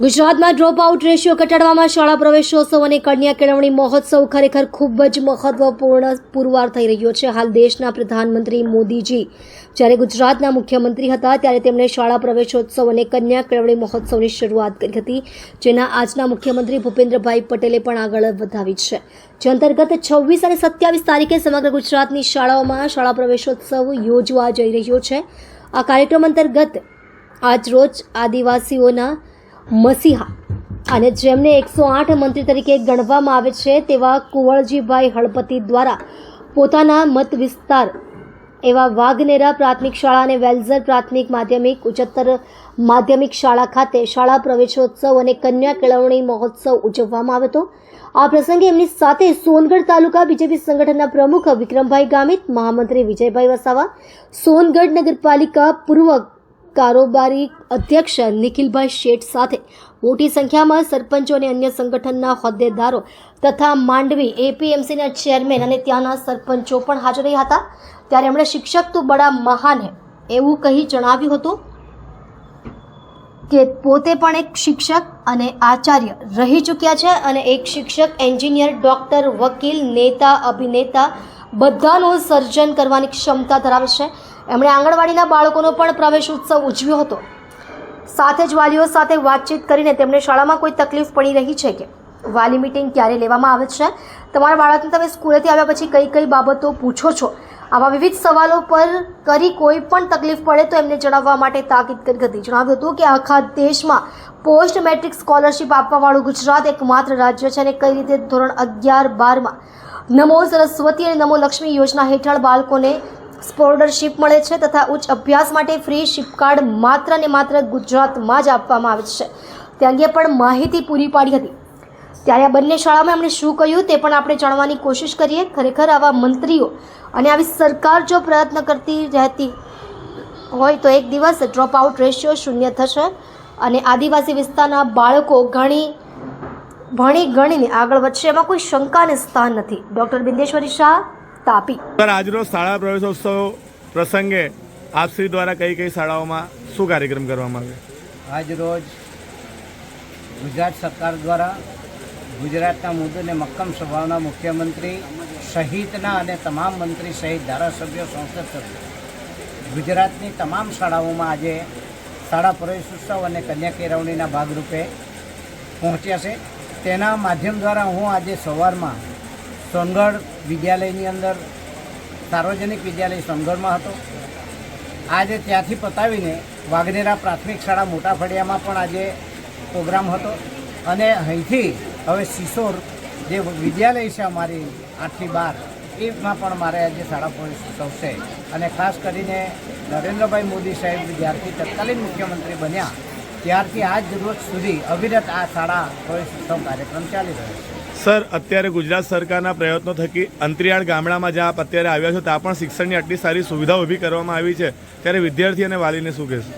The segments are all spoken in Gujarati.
ગુજરાતમાં ડ્રોપ આઉટ રેશિયો ઘટાડવામાં શાળા પ્રવેશોત્સવ અને કન્યા કેળવણી મહોત્સવ ખરેખર ખૂબ જ મહત્વપૂર્ણ પુરવાર થઈ રહ્યો છે. હાલ દેશના પ્રધાનમંત્રી મોદીજી જ્યારે ગુજરાતના મુખ્યમંત્રી હતા ત્યારે તેમણે શાળા પ્રવેશોત્સવ અને કન્યા કેળવણી મહોત્સવની શરૂઆત કરી હતી, જેના આજના મુખ્યમંત્રી ભૂપેન્દ્રભાઈ પટેલે પણ આગળ વધાવી છે. જે અંતર્ગત છવ્વીસ અને સત્યાવીસ તારીખે સમગ્ર ગુજરાતની શાળાઓમાં શાળા પ્રવેશોત્સવ યોજવા જઈ રહ્યો છે. આ કાર્યક્રમ અંતર્ગત આજરોજ આદિવાસીઓના મસીહા. અને જેમને એકસો આઠ મંત્રી તરીકે ગણવામાં આવે છે, તેવા કુંવરજીભાઈ હળપતિ દ્વારા પોતાના મત વિસ્તાર એવા વાઘનેરા પ્રાથમિક શાળા અને વેલઝર પ્રાથમિક માધ્યમિક, ઉચ્ચતર માધ્યમિક શાળા ખાતે શાળા પ્રવેશોત્સવ અને કન્યા કેળવણી મહોત્સવ ઉજવવામાં આવ્યો હતો. આ પ્રસંગે એમની સાથે સોનગઢ તાલુકા બીજેપી સંગઠનના પ્રમુખ વિક્રમભાઈ ગામિત, મહામંત્રી વિજયભાઈ વસાવા, સોનગઢ નગરપાલિકા પૂર્વ કારોબારી અધ્યક્ષ નિખિલભાઈ શેઠ સાથે મોટી સંખ્યામાં સરપંચો અને અન્ય સંગઠનના હોદ્દેદારો તથા માંડવી એપીએમસીના ચેરમેન અને ત્યાંના સરપંચો પણ હાજર રહ્યા હતા. ત્યારે એમણે શિક્ષક તો બડા મહાન હે, એવું કહી જણાવ્યું હતું કે પોતે પણ એક શિક્ષક અને આચાર્ય રહી ચૂક્યા છે અને એક શિક્ષક એન્જિનિયર, ડૉક્ટર, વકીલ, નેતા, અભિનેતા બધાનું સર્જન કરવાની ક્ષમતા ધરાવે છે. એમણે આંગણવાડીના બાળકોનો પણ પ્રવેશ ઉત્સવ ઉજવ્યો હતો. સાથે જ વાલીઓ સાથે વાતચીત કરીને તેમને શાળામાં કોઈ તકલીફ પડી રહી છે કે? વાલી મિટિંગ ક્યારે લેવામાં આવે છે? તમારા બાળકને તમે સ્કૂલેથી આવ્યા પછી કઈ કઈ બાબતો પૂછો છો? આવા વિવિધ સવાલો પર કરી કોઈ પણ તકલીફ પડે તો એમને જણાવવા માટે તાકીદ કરી હતી. જણાવ્યું હતું કે આખા દેશમાં પોસ્ટ મેટ્રિક સ્કોલરશિપ આપવાવાળું ગુજરાત એકમાત્ર રાજ્ય છે અને કઈ રીતે ધોરણ અગિયાર બારમાં નમો સરસ્વતી અને નમો લક્ષ્મી યોજના હેઠળ બાળકોને સ્પોર્ડરશીપ મળે છે તથા ઉચ્ચ અભ્યાસ માટે ફ્રી શિપકાર્ડ માત્ર ને માત્ર ગુજરાતમાં જ આપવામાં આવે છે. તે અંગે પણ માહિતી પૂરી પાડી હતી. ત્યારે આ બંને શાળામાં એમણે શું કહ્યું તે પણ આપણે જાણવાની કોશિશ કરીએ. ખરેખર આવા મંત્રીઓ અને આવી સરકાર જો પ્રયત્ન કરતી રહેતી હોય તો એક દિવસ ડ્રોપ આઉટ રેશિયો શૂન્ય થશે અને આદિવાસી વિસ્તારના બાળકો ઘણી ભણી ગણીને આગળ વધશે એમાં કોઈ શંકાને સ્થાન નથી. ડૉક્ટર બિંદેશ્વરી શાહ તાપી. સર આજરોજ શાળા પ્રવેશોત્સવ પ્રસંગે આપશ્રી દ્વારા કઈ કઈ શાળાઓમાં શું કાર્યક્રમ કરવામાં આવ્યો? આજ રોજ ગુજરાત સરકાર દ્વારા ગુજરાતના મુદ્દોને મક્કમ સ્વભાવના મુખ્યમંત્રી સહિતના અને તમામ મંત્રી સહિત ધારાસભ્યો સંસદ સભ્યો ગુજરાતની તમામ શાળાઓમાં આજે શાળા પ્રવેશ ઉત્સવ અને કન્યા કેળવણીના ભાગરૂપે પહોંચ્યા છે. તેના માધ્યમ દ્વારા હું આજે સવારમાં સોનગઢ વિદ્યાલયની અંદર સાર્વજનિક વિદ્યાલય સોનગઢમાં હતો. આજે ત્યાંથી પતાવીને વાઘનેરા પ્રાથમિક શાળા મોટા ફળિયામાં પણ આજે પ્રોગ્રામ હતો. અને અહીંથી હવે સિસોર જે વિદ્યાલય છે અમારી આઠથી બાર, એમાં પણ મારે આજે શાળા છે અને ખાસ કરીને નરેન્દ્રભાઈ મોદી સાહેબ જ્યારથી તત્કાલીન મુખ્યમંત્રી બન્યા. ત્યારથી આજ રોજ સુધી અવિરત આ શાળા પ્રવેશોત્સવ કાર્યક્રમ ચાલી રહ્યો છે. સર અત્યારે ગુજરાત સરકારના પ્રયત્નો થકી અંતરિયાળ ગામડામાં જ્યાં આપ અત્યારે આવ્યા છો ત્યાં પણ શિક્ષણની આટલી સારી સુવિધાઓ ઊભી કરવામાં આવી છે. ત્યારે વિદ્યાર્થી અને વાલીને શું કહેશો?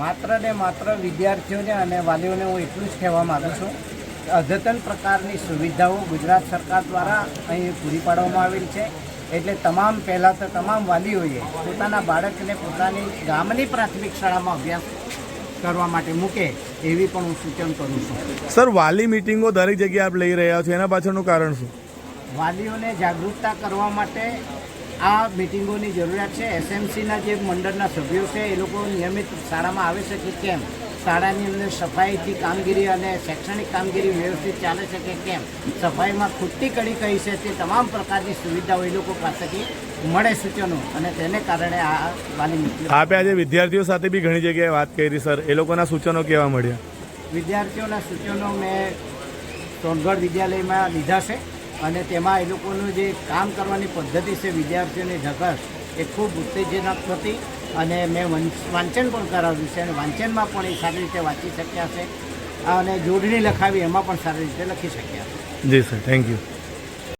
માત્ર ને માત્ર વિદ્યાર્થીઓને અને વાલીઓને હું એટલું જ કહેવા માગું છું કે અદ્યતન પ્રકારની સુવિધાઓ ગુજરાત સરકાર દ્વારા અહીં પૂરી પાડવામાં આવેલ છે. એટલે તમામ પહેલાં તો તમામ વાલીઓએ પોતાના બાળકને પોતાની ગામની પ્રાથમિક શાળામાં અભ્યાસ કરવા માટે મૂકે એવી પણ હું સૂચન કરું છું. સર વાલી મિટિંગો દરેક જગ્યાએ આપ લઈ રહ્યા છો એના પાછળનું કારણ શું? વાલીઓને જાગૃતતા કરવા માટે આ મિટિંગોની જરૂરિયાત છે. એસએમસીના જે મંડળના સભ્યો છે એ લોકો નિયમિત શાળામાં આવે છે કે કેમ? શાળાની અંદર સફાઈથી કામગીરી અને શૈક્ષણિક કામગીરી વ્યવસ્થિત ચાલે છે કે કેમ? સફાઈમાં ખૂટતી કડી કઈ છે તે તમામ પ્રકારની સુવિધાઓ એ લોકો પાસેથી મળે સૂચનો અને તેને કારણે આ વાલી આપે આજે વિદ્યાર્થીઓ સાથે બી ઘણી જગ્યાએ વાત કરી સર. એ લોકોના સૂચનો કેવા મળ્યા? વિદ્યાર્થીઓના સૂચનો મેં સોનગઢ વિદ્યાલયમાં લીધા છે અને તેમાં એ લોકોનું જે કામ કરવાની પદ્ધતિ છે વિદ્યાર્થીઓની ધગસ એ ખૂબ ઉત્તેજનક હતી. અને મેં વંચ- વાંચન પણ કરાવ્યું છે અને વાંચનમાં પણ એ સારી રીતે વાંચી શક્યા છે અને જોડણી લખાવી એમાં પણ સારી રીતે લખી શક્યા છે. જી સર, થેન્ક યુ.